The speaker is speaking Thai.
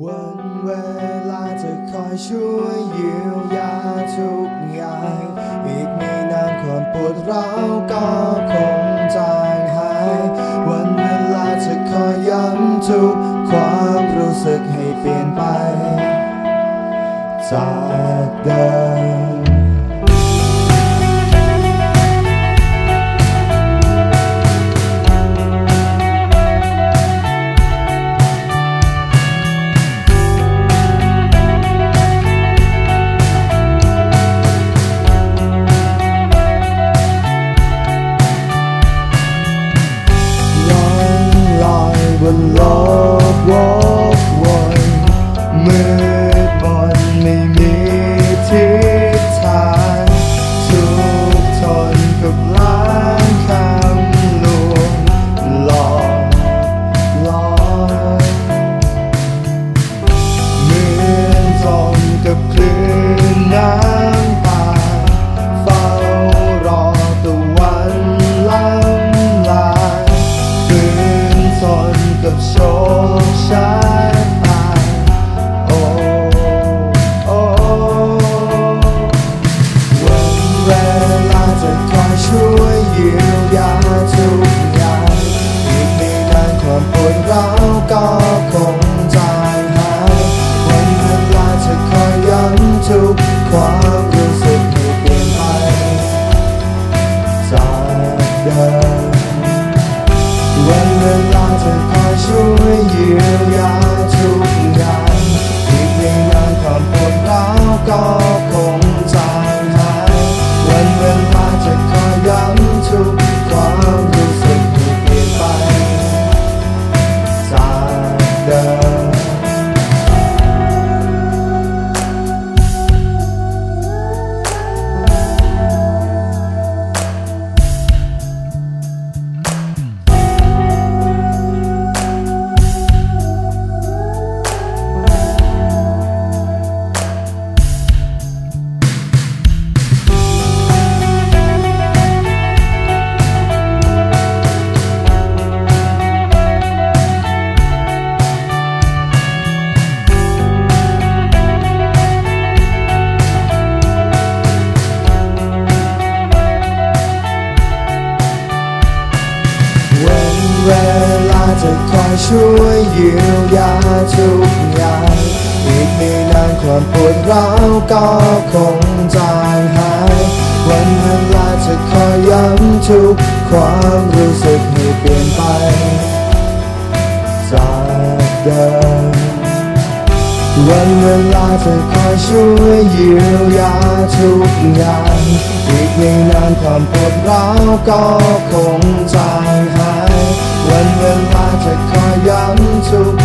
วันเวลาจะคอยช่วยเยียวยาทุกอย่าง อีกไม่นานความปวดร้าวก็คงจางหาย วันเวลาจะคอยย้ำทุกความรู้สึกให้เปลี่ยนไป จากเดิม ช่วยเยียวยาทุกอย่างอีกไม่นานความปวดร้าวก็คงจางหายวันเวลาจะคอยย้ำทุกความรู้สึกให้เปลี่ยนไปจากเดิมวันเวลาจะคอยช่วยเยียวยาทุกอย่างอีกไม่นานความปวดร้าวก็คง เวลาจะคอยช่วยเยียวยาทุกอย่าง อีกไม่นานความปวดร้าวก็คงจางหาย วันเวลาจะคอยย้ำทุกความรู้สึกให้เปลี่ยนไป จากเดิมวันเวลาจะคอยช่วยเยียวยาทุกอย่าง อีกไม่นานความปวดร้าวก็คงจางห so